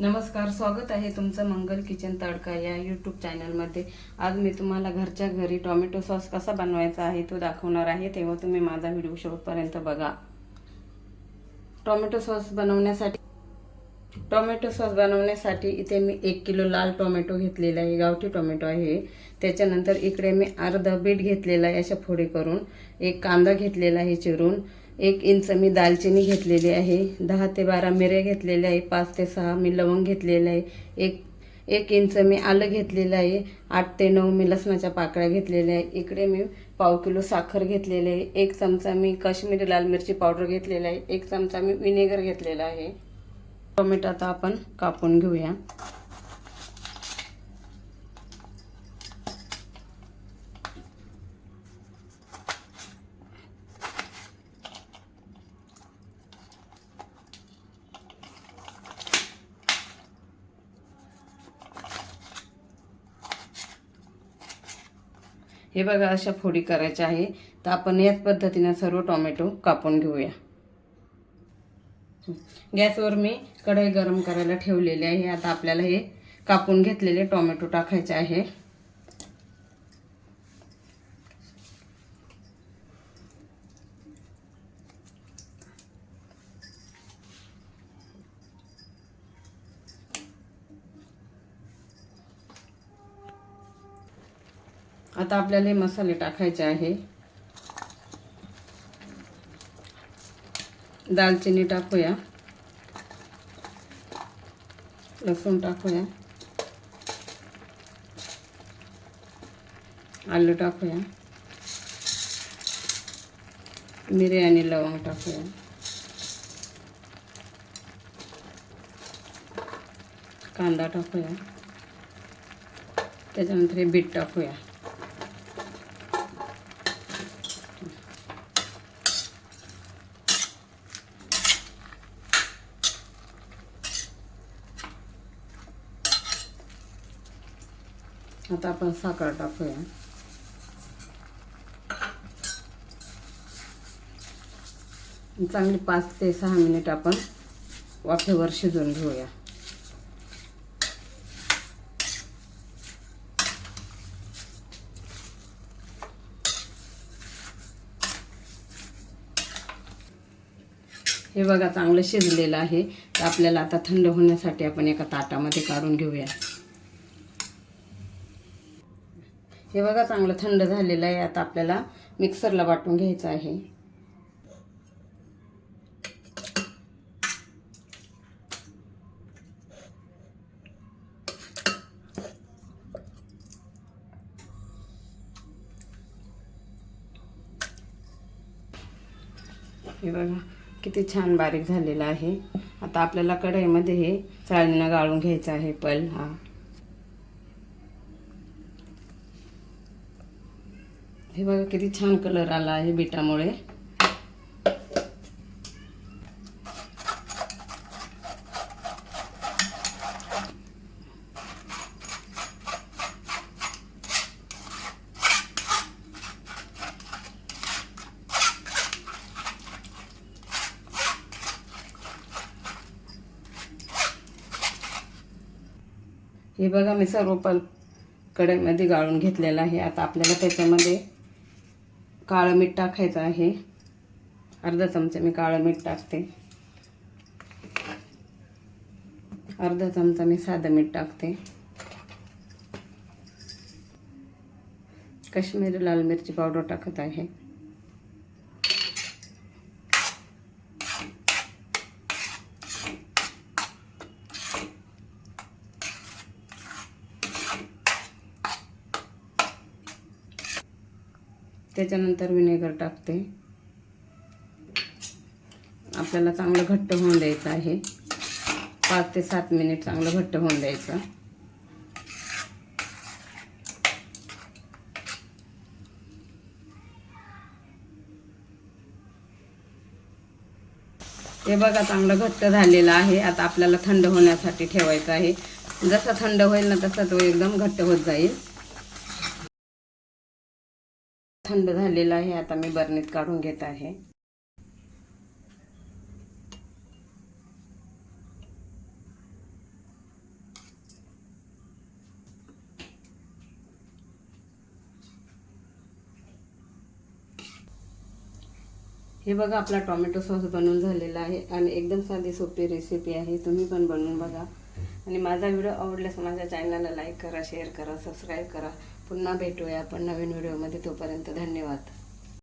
नमस्कार स्वागत आहे तुमचं मंगल किचन तडका या यूट्यूब चॅनलमध्ये आज मी तुम्हाला घरच्या घरी टोमॅटो सॉस कसा बनवायचा आहे तो दाखवणार आहे. तेव्हा तुम्ही माझा व्हिडिओ शेवटपर्यंत बघा. टोमॅटो सॉस बनवण्यासाठी टोमॅटो सॉस बनवण्यासाठी इथे मी एक किलो लाल टोमॅटो घेतलेला आहे. गावठी टोमॅटो आहे. त्याच्यानंतर इकडे मी अर्धा बीट घेतलेला आहे अशा फोडी करून. एक कांदा घेतलेला आहे चिरून. एक इंच मी दालचिनी घेतलेली आहे. दहा ते बारा मिरे घेतलेल्या आहे. पाच ते सहा मी लवंग घेतलेलं आहे. एक एक इंच मी आलं घेतलेलं आहे. आठ ते नऊ मी लसणाच्या पाकळ्या घेतलेल्या आहे. इकडे मी पाव किलो साखर घेतलेली आहे. एक चमचा मी काश्मीरी लाल मिरची पावडर घेतलेला आहे. एक चमचा मी विनेगर घेतलेला आहे. टोमॅटो आता आपण कापून घेऊया. हे बघा अशा फोडी करायच्या आहे. तर आपण याच पद्धतीनं सर्व टोमॅटो कापून घेऊया. गॅसवर मी कढई गरम करायला ठेवलेली आहे. आता आपल्याला हे कापून घेतलेले टोमॅटो टाकायचे आहे. आता आपल्याला मसाले टाकायचे आहे. दालचिनी टाकूया. लसूण टाकूया. आलू टाकूया. मिरे आणि लवंग टाकूया. कांदा टाकूया. त्याच्यानंतर हे बीट टाकूया. आता आपण साखर टाकूया. चांगली पाच ते सहा मिनिट आपण वाफेवर शिजवून घेऊया. हे बघा चांगलं शिजलेलं आहे. तर आपल्याला आता थंड होण्यासाठी आपण एका ताटामध्ये काढून घेऊया. हे बघा चांगलं थंड झालेलं आहे. आता आपल्याला मिक्सरला वाटून घ्यायचं आहे. हे बघा किती छान बारीक झालेलं आहे. आता आपल्याला कढईमध्ये हे चाळणीनं गाळून घ्यायचं आहे पल हा. हे बघा किती छान कलर आला आहे बिटामुळे. हे बघा मी सर्व पल कढईमध्ये गाळून घेतलेलं आहे. आता आपल्याला त्याच्यामध्ये काळं मीठ टाकायचं आहे. अर्धा चमचा मी काळं मीठ टाकते. अर्धा चमचा मी साधं मीठ टाकते. काश्मीरी लाल मिरची पावडर टाकत आहे. त्याच्यानंतर विनेगर टाकते. आपल्याला चांगलं घट्ट होऊन द्यायचं आहे. पाच ते सात मिनिट चांगलं घट्ट होऊन द्यायचं. हे बघा चांगलं घट्ट झालेलं आहे. आता आपल्याला थंड होण्यासाठी ठेवायचं आहे. जसं थंड होईल ना तसा तो एकदम घट्ट होत जाईल. थंड झालेलं आहे आता मी बरणीत काढून घेत आहे. हे बघा आपला टॉमॅटो सॉस बनवून झालेला आहे आणि एकदम साधी सोपी रेसिपी आहे. तुम्ही पण बनवून बघा. आणि माझा व्हिडिओ आवडल्यास माझ्या चॅनलला लाईक करा शेअर करा सबस्क्राईब करा. पुन्हा भेटूया आपण नवीन व्हिडिओमध्ये तोपर्यंत धन्यवाद.